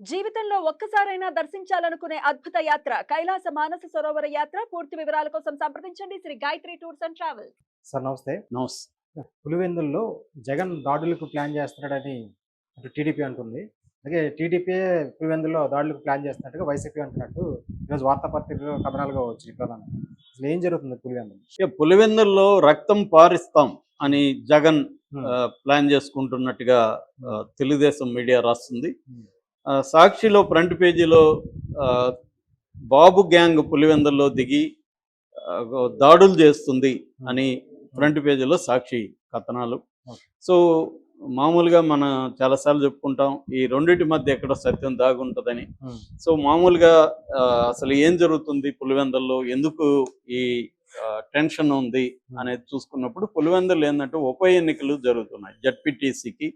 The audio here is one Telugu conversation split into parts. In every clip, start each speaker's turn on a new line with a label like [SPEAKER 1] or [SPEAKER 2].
[SPEAKER 1] జీవితంలో ఒక్కసారైనా దర్శించాలనుకునే అద్భుత యాత్ర కైలాస మానస సరోవర యాత్ర. పూర్తి వివరాల కోసం సంప్రదించండి. Sri Gayatri tours and travels.
[SPEAKER 2] Sir నమస్తే.
[SPEAKER 3] నోస్
[SPEAKER 2] పులివెందుల్లో జగన్ దాడులకు ప్లాన్ చేస్తున్నాడని అటు టీడీపీ అంటుంది. అలాగే టీడీపీ పులివెందుల్లో దాడులకు ప్లాన్ చేస్తున్నట్టుగా వైసీపీ అంటున్నట్టు ఈరోజు వార్తాపత్రికలో కథనాలుగా వచ్చింది ప్రధానంగా అసలు ఏం జరుగుతుంది పులివెందులు
[SPEAKER 3] పులివెందుల్లో రక్తం పారిస్తాం అని జగన్ ప్లాన్ చేసుకుంటున్నట్టుగా తెలుగుదేశం మీడియా రాస్తుంది. సాక్షిలో ఫ్రంట్ పేజీలో బాబు గ్యాంగ్ పులివెందుల్లో దిగి దాడులు చేస్తుంది అని ఫ్రంట్ పేజీలో సాక్షి కథనాలు. సో మామూలుగా మనం చాలాసార్లు చెప్పుకుంటాం ఈ రెండింటి మధ్య ఎక్కడ సత్యం దాగుంటుందని. సో మామూలుగా అసలు ఏం జరుగుతుంది పులివెందుల్లో ఎందుకు ఈ టెన్షన్ ఉంది అనేది చూసుకున్నప్పుడు పులివెందులు ఏంటంటే ఉప ఎన్నికలు జరుగుతున్నాయి జడ్పీటీసీకి.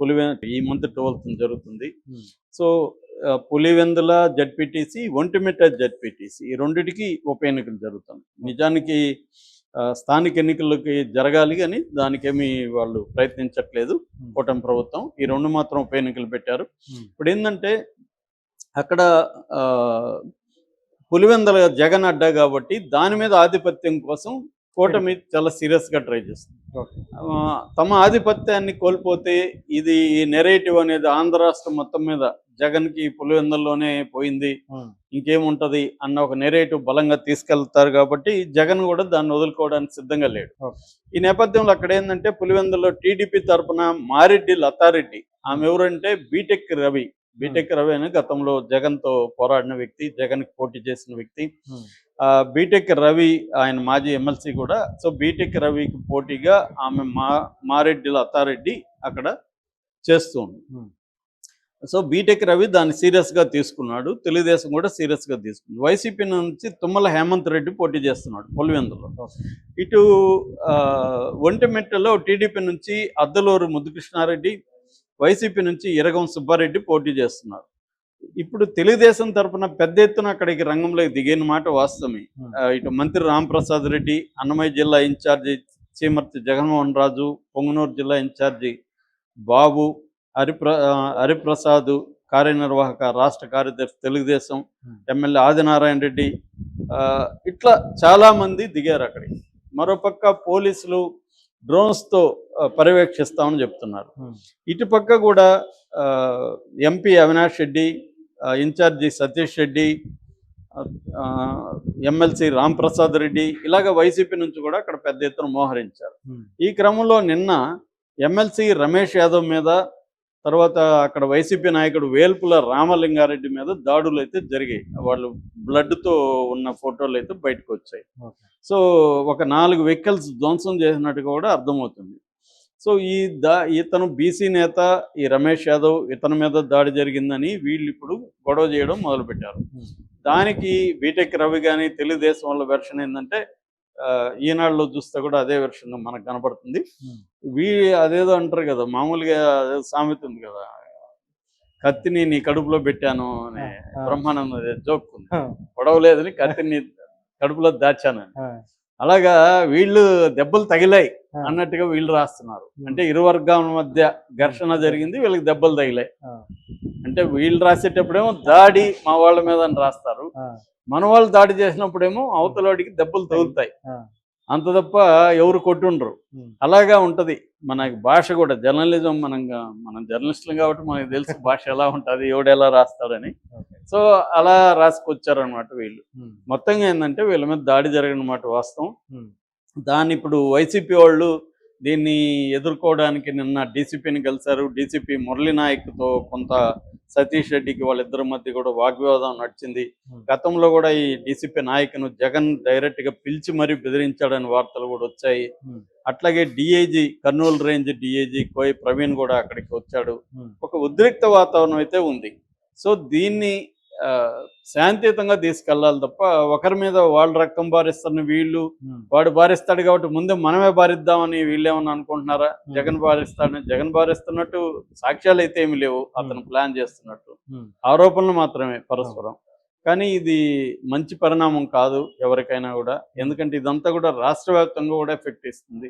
[SPEAKER 3] పులివె ఈ మంత్ ట్వెల్త్ జరుగుతుంది
[SPEAKER 2] Hmm.
[SPEAKER 3] So Pulivendula ZPTC Ontimitta ZPTC ఈ రెండిటికి ఉప ఎన్నికలు జరుగుతున్నాయి నిజానికి స్థానిక ఎన్నికలకి జరగాలి కానీ దానికేమీ వాళ్ళు ప్రయత్నించట్లేదు
[SPEAKER 2] Hmm.
[SPEAKER 3] కూటమి ప్రభుత్వం ఈ రెండు మాత్రం ఉప ఎన్నికలు పెట్టారు
[SPEAKER 2] Hmm.
[SPEAKER 3] ఇప్పుడు ఏంటంటే అక్కడ పులివెందల జగన్ అడ్డా కాబట్టి దాని మీద ఆధిపత్యం కోసం కూటమి చాలా సీరియస్గా ట్రై చేస్తుంది. తమ ఆధిపత్యాన్ని కోల్పోతే ఇది ఈ నెరేటివ్ అనేది ఆంధ్ర రాష్ట్రం మొత్తం మీద జగన్కి పులివెందుల్లోనే పోయింది. ఇంకేముంటది అన్న ఒక నెరేటివ్ బలంగా తీసుకెళ్తారు కాబట్టి జగన్ కూడా దాన్ని వదులుకోవడానికి సిద్ధంగా లేడు. ఈ నేపథ్యంలో అక్కడ ఏంటంటే పులివెందులో టీడీపీ తరపున మారెడ్డి లతారెడ్డి. ఆమె ఎవరంటే బీటెక్ రవి. బీటెక్ రవి అని గతంలో జగన్తో పోరాడిన వ్యక్తి జగన్కి పోటీ చేసిన వ్యక్తి. ఆ, బీటెక్ రవి ఆయన మాజీ ఎమ్మెల్సీ కూడా. సో బీటెక్ రవికి పోటీగా ఆమె మా మారెడ్డి లతారెడ్డి అక్కడ చేస్తూ ఉంది
[SPEAKER 2] Hmm.
[SPEAKER 3] సో బీటెక్ రవి దాన్ని సీరియస్గా తీసుకున్నాడు. తెలుగుదేశం కూడా సీరియస్గా తీసుకుంది. వైసీపీ నుంచి తుమ్మల హేమంత్ రెడ్డి పోటీ చేస్తున్నాడు పులివెందులో ఇటు ఒంటిమిట్టలో టీడీపీ నుంచి అద్దలూరు ముద్దుకృష్ణారెడ్డి వైసీపీ నుంచి ఇరగం సుబ్బారెడ్డి పోటీ చేస్తున్నారు ఇప్పుడు తెలుగుదేశం తరపున పెద్ద ఎత్తున అక్కడికి రంగంలోకి దిగిన మాట వాస్తవమే
[SPEAKER 2] Hmm.
[SPEAKER 3] ఇటు మంత్రి రాంప్రసాద్ రెడ్డి అన్నమయ్య జిల్లా ఇన్ఛార్జి చీమర్తి జగన్మోహన్ రాజు పొంగనూరు జిల్లా ఇన్ఛార్జి బాబు హరిప్ర హరిప్రసాద్ కార్యనిర్వాహక రాష్ట్ర కార్యదర్శి తెలుగుదేశం
[SPEAKER 2] Hmm.
[SPEAKER 3] ఎమ్మెల్యే ఆదినారాయణ రెడ్డి ఇట్లా చాలామంది దిగారు అక్కడికి మరోపక్క పోలీసులు డ్రోన్స్తో పర్యవేక్షిస్తామని చెప్తున్నారు. ఇటుపక్క కూడా MP Avinash Reddy incharge Satish Reddy MLC Ramprasad Reddy ఇలాగ వైసీపీ నుంచి కూడా అక్కడ పెద్ద ఎత్తున మోహరించారు. ఈ క్రమంలో నిన్న ఎమ్మెల్సీ రమేష్ యాదవ్ మీద తర్వాత అక్కడ వైసీపీ నాయకుడు వేల్పుల రామలింగారెడ్డి మీద దాడులు అయితే జరిగాయి. వాళ్ళు బ్లడ్తో ఉన్న ఫోటోలు అయితే బయటకు వచ్చాయి. సో ఒక నాలుగు వెహికల్స్ ధ్వంసం చేసినట్టుగా కూడా అర్థమవుతుంది. సో ఈ దా ఇతను బీసీ నేత ఈ రమేష్ యాదవ్ ఇతని మీద దాడి జరిగిందని వీళ్ళు ఇప్పుడు గొడవ చేయడం మొదలుపెట్టారు. దానికి బీటెక్ రవి కానీ తెలుగుదేశం వాళ్ళ వెర్షన్ ఏంటంటే ఈనాడులో చూస్తే కూడా అదే వెర్షన్ మనకు కనపడుతుంది. వీ అదేదో అంటారు కదా మామూలుగా సామెత ఉంది కదా కత్తిని నీ కడుపులో పెట్టాను అనే బ్రహ్మానంద జోక్ ఉంది. గొడవ లేదని కత్తిని కడుపులో దాచానని అలాగా వీళ్ళు దెబ్బలు తగిలాయి అన్నట్టుగా వీళ్ళు రాస్తున్నారు. అంటే ఇరు వర్గాల మధ్య ఘర్షణ జరిగింది వీళ్ళకి దెబ్బలు తగిలాయి. అంటే వీళ్ళు రాసేటప్పుడేమో దాడి మా వాళ్ళ మీద అని రాస్తారు. మన వాళ్ళు దాడి చేసినప్పుడేమో అవతలవాడికి దెబ్బలు తగులుతాయి. అంత తప్ప ఎవరు కొట్టుండ్రు. అలాగా ఉంటది. మన భాష కూడా జర్నలిజం మనం మనం జర్నలిస్టులు కాబట్టి మనకు తెలుసు భాష ఎలా ఉంటుంది ఎవడు ఎలా రాస్తాడని. సో అలా రాసుకొచ్చారనమాట వీళ్ళు. మొత్తంగా ఏంటంటే వీళ్ళ మీద దాడి జరిగిన మాట వాస్తవం దాన్ని ఇప్పుడు వైసీపీ వాళ్ళు దీన్ని ఎదుర్కోవడానికి నిన్న డీసీపీని కలిశారు డీసీపీ మురళీ నాయక్తో కొంత సతీష్ రెడ్డికి వాళ్ళిద్దరి మధ్య కూడా వాగ్వివాదం నడిచింది. గతంలో కూడా ఈ డీసీపీ నాయకును జగన్ డైరెక్ట్గా పిలిచి మరీ బెదిరించాడని వార్తలు కూడా వచ్చాయి. అట్లాగే డిఐజీ కర్నూలు రేంజ్ డిఐజీ కోయి ప్రవీణ్ కూడా అక్కడికి వచ్చాడు. ఒక ఉద్రిక్త వాతావరణం అయితే ఉంది. సో దీన్ని శాంతియుతంగా తీసుకెళ్ళాలి తప్ప ఒకరి మీద వాళ్ళు రక్తం బారిస్తున్న వీళ్ళు వాడు బారిస్తాడు కాబట్టి ముందే మనమే బారిద్దామని వీళ్ళు ఏమన్నా అనుకుంటున్నారా? జగన్ బారిస్తాడని జగన్ బారిస్తున్నట్టు సాక్ష్యాలు అయితే ఏమి లేవు. అతను ప్లాన్ చేస్తున్నట్టు. ఆరోపణలు మాత్రమే పరస్పరం. కానీ ఇది మంచి పరిణామం కాదు ఎవరికైనా కూడా. ఎందుకంటే ఇదంతా కూడా రాష్ట్ర వ్యాప్తంగా కూడా ఎఫెక్ట్ ఇస్తుంది.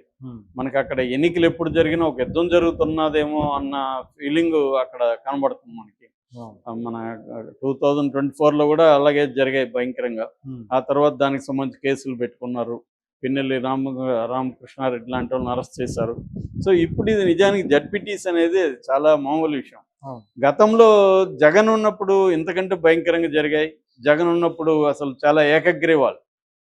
[SPEAKER 3] మనకి అక్కడ ఎన్నికలు ఎప్పుడు జరిగినా ఒక యుద్ధం జరుగుతున్నదేమో అన్న ఫీలింగ్ అక్కడ కనబడుతుంది మనకి. మన టూ థౌజండ్ ట్వంటీ ఫోర్లో కూడా అలాగే జరిగాయి భయంకరంగా. ఆ తర్వాత దానికి సంబంధించి కేసులు పెట్టుకున్నారు. పిన్నెల్లి రామ రామకృష్ణారెడ్డి లాంటి వాళ్ళని అరెస్ట్ చేశారు. సో ఇప్పుడు ఇది నిజానికి జడ్పీటీస్ అనేది చాలా మామూలు విషయం. గతంలో జగన్ ఉన్నప్పుడు ఇంతకంటే భయంకరంగా జరిగాయి. జగన్ ఉన్నప్పుడు అసలు చాలా ఏకగ్రీవాలు.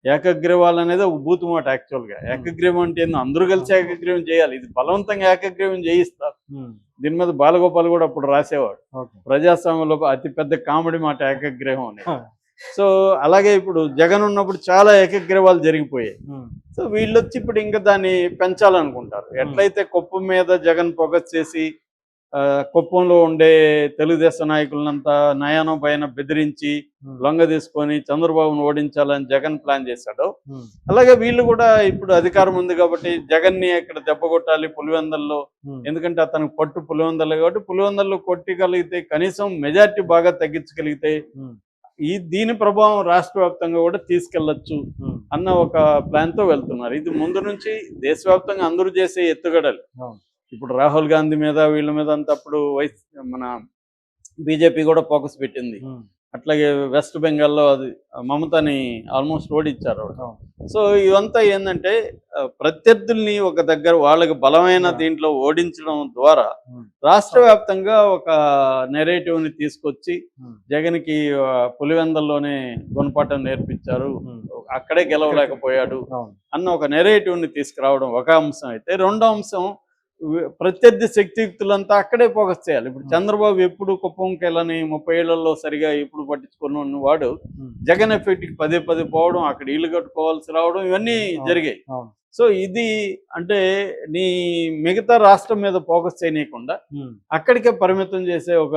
[SPEAKER 3] ఏకగ్రీవాలు అనేది ఒక బూత్ మాట యాక్చువల్గా ఏకగ్రీవం అంటే ఏందో? అందరూ కలిసి ఏకగ్రీవం చేయాలి. ఇది బలవంతంగా ఏకగ్రీవం చేయిస్తారు.
[SPEAKER 2] ఉమ్,
[SPEAKER 3] దీని మీద బాలగోపాల్ కూడా అప్పుడు రాసేవాడు. ప్రజాస్వామ్యంలో అతి పెద్ద కామెడీ మాట ఏకగ్రీవం అనేది. సో అలాగే ఇప్పుడు జగన్ ఉన్నప్పుడు చాలా ఏకగ్రీవాలు జరిగిపోయాయి. సో వీళ్ళు వచ్చి ఇప్పుడు ఇంకా దాన్ని పెంచాలనుకుంటారు. ఎట్లయితే కుప్పం మీద జగన్ ఫోకస్ చేసి కుప్పంలో ఉండే తెలుగుదేశం నాయకులంతా నయానో పైన బెదిరించి
[SPEAKER 2] ఉమ్,
[SPEAKER 3] లొంగ తీసుకొని చంద్రబాబును ఓడించాలని జగన్ ప్లాన్ చేశాడు.
[SPEAKER 2] ఉమ్,
[SPEAKER 3] అలాగే వీళ్ళు కూడా ఇప్పుడు అధికారం ఉంది కాబట్టి జగన్ని ఇక్కడ దెబ్బ కొట్టాలి పులివెందల్లో?
[SPEAKER 2] ఉమ్,
[SPEAKER 3] ఎందుకంటే అతనికి పట్టు పులివెందలు కాబట్టి పులివెందల్లో కొట్టగలిగితే కనీసం మెజార్టీ బాగా తగ్గించగలిగితే ఈ దీని ప్రభావం రాష్ట్ర వ్యాప్తంగా కూడా
[SPEAKER 2] తీసుకెళ్ళొచ్చు
[SPEAKER 3] అన్న ఒక ప్లాన్తో వెళ్తున్నారు. ఇది ముందు నుంచి దేశవ్యాప్తంగా అందరూ చేసే ఎత్తుగడలు. ఇప్పుడు రాహుల్ గాంధీ మీద వీళ్ళ మీద అంతా అప్పుడు వైస్ మన బీజేపీ కూడా ఫోకస్ పెట్టింది. అట్లాగే వెస్ట్ బెంగాల్లో అది మమతాని ఆల్మోస్ట్ ఓడిచ్చారు. సో ఇదంతా ఏంటంటే ప్రత్యర్థుల్ని ఒక దగ్గర వాళ్ళకి బలమైన. దీంట్లో ఓడించడం ద్వారా రాష్ట్ర వ్యాప్తంగా ఒక నెరేటివ్ని తీసుకొచ్చి జగన్కి పులివెందల్లోనే గుణపాఠం నేర్పించారు. అక్కడే గెలవలేకపోయాడు అన్న ఒక నెరేటివ్ని తీసుకురావడం ఒక అంశం. అయితే రెండో అంశం ప్రత్యర్థి శక్తియుక్తులంతా అక్కడే ఫోకస్ చేయాలి ఇప్పుడు. చంద్రబాబు ఎప్పుడు కుప్పంకి వెళ్ళని ముప్పై ఏళ్ళలో సరిగా ఎప్పుడు పట్టించుకున్న
[SPEAKER 2] ఉమ్,
[SPEAKER 3] జగన్ ఎఫెక్ట్కి పదే పదే పోవడం అక్కడ ఇల్లు కట్టుకోవాల్సి రావడం ఇవన్నీ. జరిగాయి సో ఇది అంటే నీ మిగతా రాష్ట్రం మీద ఫోకస్ చేయనీయకుండా అక్కడికే పరిమితం చేసే ఒక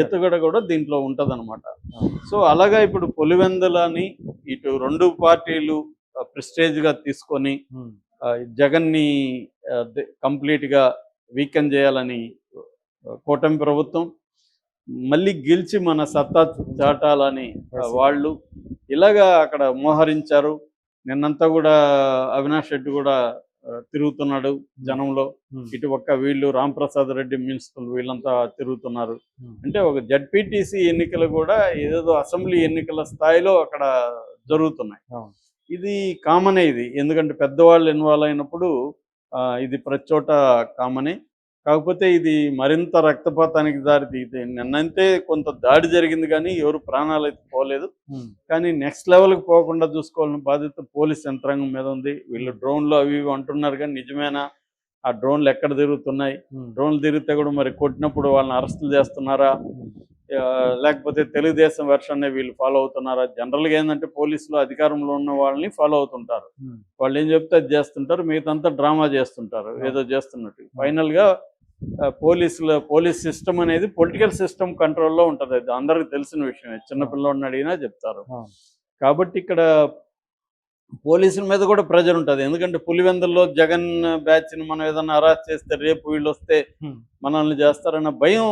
[SPEAKER 2] ఎత్తుగడ.
[SPEAKER 3] కూడా దీంట్లో ఉంటది
[SPEAKER 2] అవును.
[SPEAKER 3] సో అలాగా ఇప్పుడు పులివెందులని ఇటు రెండు పార్టీలు ప్రెస్టేజ్గా తీసుకొని జగన్ని ఆ, ది- కంప్లీట్గా వీకెన్ చేయాలని కూటమి ప్రభుత్వం మళ్ళీ గెలిచి మన సత్తా చాటాలని వాళ్ళు ఇలాగా అక్కడ మోహరించారు. నిన్నంతా కూడా అవినాష్ రెడ్డి కూడా తిరుగుతున్నాడు జనంలో.
[SPEAKER 2] ఉమ్,
[SPEAKER 3] ఇటు పక్క వీళ్ళు రాంప్రసాద్ రెడ్డి మున్సిపల్ వీళ్ళంతా తిరుగుతున్నారు.
[SPEAKER 2] ఉమ్,
[SPEAKER 3] అంటే ఒక జడ్పీటీసీ ఎన్నికలు కూడా ఏదేదో అసెంబ్లీ ఎన్నికల స్థాయిలో అక్కడ జరుగుతున్నాయి. ఇది కామనే ఇది. ఎందుకంటే పెద్దవాళ్ళు ఇన్వాల్వ్ అయినప్పుడు ఇది ప్రతి చోట కామనే. కాకపోతే ఇది మరింత రక్తపాతానికి దారి తీతే నిన్నంతే కొంత దాడి జరిగింది కానీ ఎవరు ప్రాణాలు అయితే పోలేదు. కానీ నెక్స్ట్ లెవెల్కి పోకుండా చూసుకోవాలని బాధ్యత పోలీస్ యంత్రాంగం మీద ఉంది. వీళ్ళు డ్రోన్లు అవి ఇవి అంటున్నారు కానీ నిజమేనా? ఆ డ్రోన్లు ఎక్కడ తిరుగుతున్నాయి? డ్రోన్లు తిరిగితే కూడా మరి కొట్టినప్పుడు వాళ్ళని అరెస్టులు చేస్తున్నారా? లేకపోతే తెలుగుదేశం వెర్షన్ వీళ్ళు ఫాలో అవుతున్నారా? జనరల్గా ఏంటంటే పోలీసులు అధికారంలో ఉన్న వాళ్ళని ఫాలో అవుతుంటారు.
[SPEAKER 2] ఉమ్,
[SPEAKER 3] వాళ్ళు ఏం చెప్తే అది చేస్తుంటారు మిగతాంతా డ్రామా చేస్తుంటారు ఏదో చేస్తున్నట్టు. ఫైనల్గా ఆ, పోలీసుల పోలీస్ సిస్టమ్ అనేది పొలిటికల్ సిస్టమ్ కంట్రోల్లో ఉంటుంది. అది అందరికి తెలిసిన విషయమే. చిన్నపిల్లోడిని అడిగినా చెప్తారు. కాబట్టి ఇక్కడ పోలీసుల మీద కూడా ప్రెజర్ ఉంటుంది. ఎందుకంటే పులివెందుల్లో జగన్ బ్యాచ్ని మనం ఏదైనా అరెస్ట్ చేస్తే రేపు వీళ్ళు వస్తే మనల్ని చేస్తారన్న భయం